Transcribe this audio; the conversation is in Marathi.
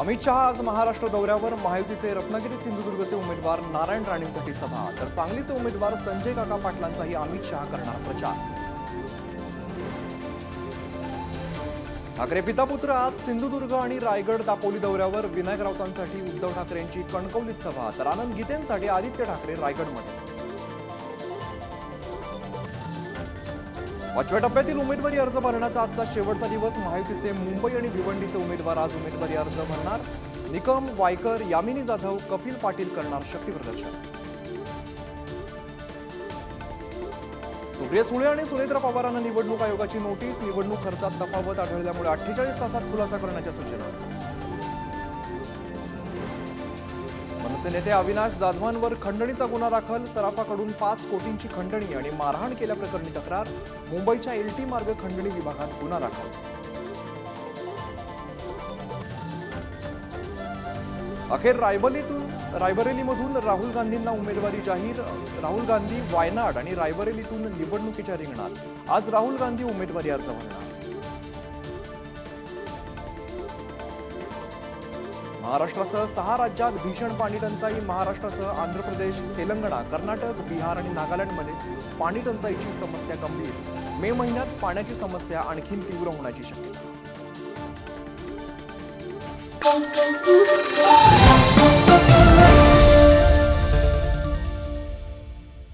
अमित शहा आज महाराष्ट्र दौऱ्यावर महायुतीचे रत्नागिरी सिंधुदुर्गचे उमेदवार नारायण राणेंसाठी सभा. तर सांगलीचे उमेदवार संजय काका पाटलांचाही अमित शहा करणार प्रचार. ठाकरे पितापुत्र आज सिंधुदुर्ग आणि रायगड दापोली दौऱ्यावर विनायक राऊतांसाठी उद्धव ठाकरेंची कणकवलीत सभा. तर आनंद गीतेंसाठी आदित्य ठाकरे रायगडमध्ये. पाचव्या टप्प्यातील उमेदवारी अर्ज भरण्याचा आजचा शेवटचा दिवस. माहितीचे मुंबई आणि भिवंडीचे उमेदवार आज उमेदवारी अर्ज भरणार. निकम वायकर यामिनी जाधव कपिल पाटील करणार शक्तीप्रदर्शन सुप्रिया सुळे आणि सुनेत्र पवारांना निवडणूक आयोगाची नोटीस. निवडणूक खर्चात तफावत आढळल्यामुळे अठ्ठेचाळीस तासात खुलासा करण्याच्या सूचना. मनसे नेते अविनाश जाधवांवर खंडणीचा गुन्हा दाखल सराफाकडून पाच कोटींची खंडणी आणि मारहाण केल्याप्रकरणी तक्रार मुंबईच्या एलटी मार्ग खंडणी विभागात गुन्हा दाखल. अखेर रायबरेलीतून रायबरेलीमधून राहुल गांधींना उमेदवारी जाहीर राहुल गांधी वायनाड आणि रायबरेलीतून निवडणुकीच्या रिंगणात. आज राहुल गांधी उमेदवारी अर्ज भरणार. महाराष्ट्रासह सहा राज्यात भीषण पाणी टंचाई महाराष्ट्रासह आंध्र प्रदेश तेलंगणा कर्नाटक बिहार आणि नागालँडमध्ये पाणी टंचाईची समस्या गंभीर. मे महिन्यात पाण्याची समस्या आणखी तीव्र होण्याची शक्यता.